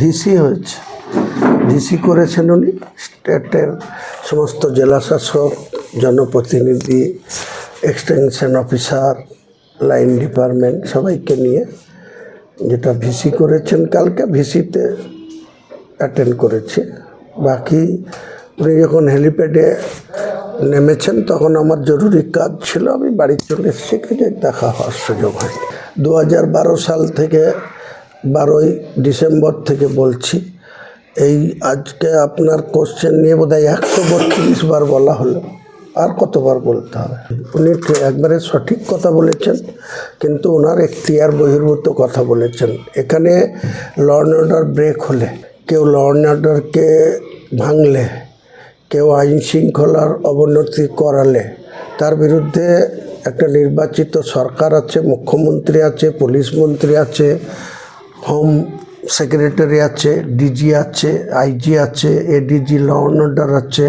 VC হয়েছে। VC করেছেন উনি। স্টেটের সমস্ত জেলাশাসক, জনপ্রতিনিধি এক্সটেনশন অফিসার লাইন ডিপার্টমেন্ট সবাইকে নিয়ে যেটা ভিসি করেছেন, কালকে ভিসিতে অ্যাটেন্ড করেছে। বাকি উনি যখন হেলিপ্যাডে নেমেছেন, তখন আমার জরুরি কাজ ছিল, আমি বাড়ি চলে এসেছি দেখা হওয়ার সুযোগ হয় দু হাজার বারো সাল থেকে বারোই ডিসেম্বর থেকে বলছি, এই আজকে আপনার কোশ্চেন নিয়ে বোধহয় একশো বত্রিশ বার বলা হলো। আর কতবার বলতে হবে? উনি একবারে সঠিক কথা বলেছেন, কিন্তু ওনার এখতিয়ার বহির্ভূত কথা বলেছেন। এখানে ল অ্যান্ড অর্ডার ব্রেক হলে, কেউ ল অ্যান্ড অর্ডারকে ভাঙলে, কেউ আইন শৃঙ্খলার অবনতি করালে, তার বিরুদ্ধে একটা নির্বাচিত সরকার আছে, মুখ্যমন্ত্রী আছে, পুলিশ মন্ত্রী আছে হোম সেক্রেটারি আছে, ডিজি আছে, আইজি আছে, এডিজি, ল অর্ডার আছে।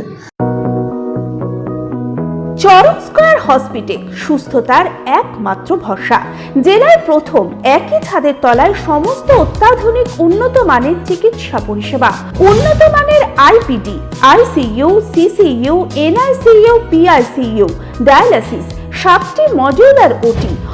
চরক স্কয়ার হসপিটাল, সুস্থতার একমাত্র ভরসা। জেলায় প্রথম একই ছাদের তলায় সমস্ত অত্যাধুনিক উন্নত মানের চিকিৎসা পরিষেবা। উন্নত মানের IPD, ICU, CCU, NICU, PICU, dialysis, সাতটি modular OT